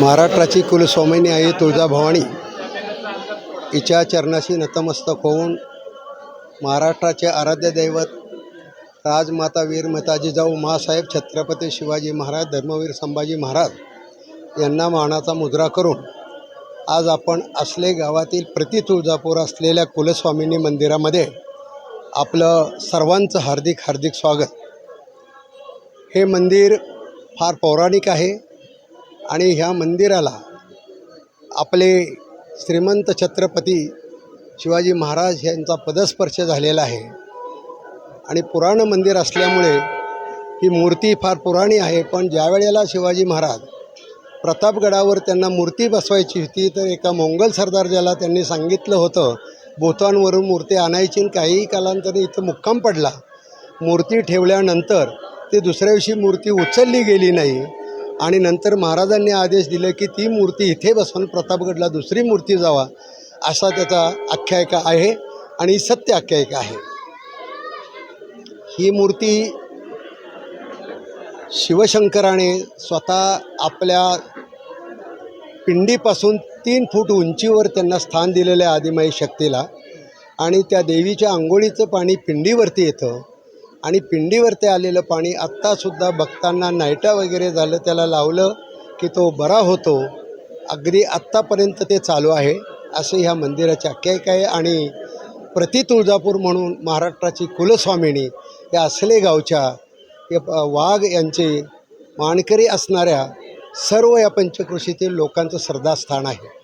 महाराष्ट्राची कुलस्वामिनी आई तुळजाभवानी हिच्या चरणाशी नतमस्तक होऊन महाराष्ट्राचे आराध्य दैवत राजमाता वीरमाता जाऊ मासाहेब छत्रपती शिवाजी महाराज धर्मवीर संभाजी महाराज यांना मानाचा मुद्रा करून आज आपण असले गावातील प्रति तुळजापूर असलेल्या कुलस्वामिनी मंदिरामध्ये आपलं सर्वांचं हार्दिक हार्दिक स्वागत. हे मंदिर फार पौराणिक आहे आणि ह्या मंदिराला आपले श्रीमंत छत्रपती शिवाजी महाराज यांचा पदस्पर्श झालेला आहे. आणि पुराण मंदिर असल्यामुळे ही मूर्ती फार पुराणी आहे पण ज्यावेळेला शिवाजी महाराज प्रतापगडावर त्यांना मूर्ती बसवायची होती तर एका मोंगल सरदार ज्याला त्यांनी सांगितलं होतं बोथांवरून मूर्ती आणायची आणि काही कालांतरी इथं मुक्काम पडला. मूर्ती ठेवल्यानंतर ते दुसऱ्या दिवशी मूर्ती उचलली गेली नाही. आणि नंतर महाराजांनी आदेश दिले की ती मूर्ती इथे बसवून प्रतापगडला दुसरी मूर्ती जावा असा त्याचा आख्यायिका आहे आणि सत्य आख्यायिका आहे. ही मूर्ती शिवशंकराने स्वतः आपल्या पिंडीपासून तीन फूट उंचीवर त्यांना स्थान दिलेलं आहे आदिमाई शक्तीला. आणि त्या देवीच्या आंघोळीचं पाणी पिंडीवरती येतं. आणि पिंडीवरती आलेलं पाणी आत्तासुद्धा भक्तांना नायटा वगैरे झालं त्याला लावलं की तो बरा होतो. अगदी आत्तापर्यंत ते चालू आहे असे ह्या मंदिराची आख्यायिका आहे. आणि प्रति तुळजापूर म्हणून महाराष्ट्राची कुलस्वामिनी या असले गावच्या या वाघ यांचे मानकरी असणाऱ्या सर्व या पंचकृषीतील लोकांचं श्रद्धास्थान आहे.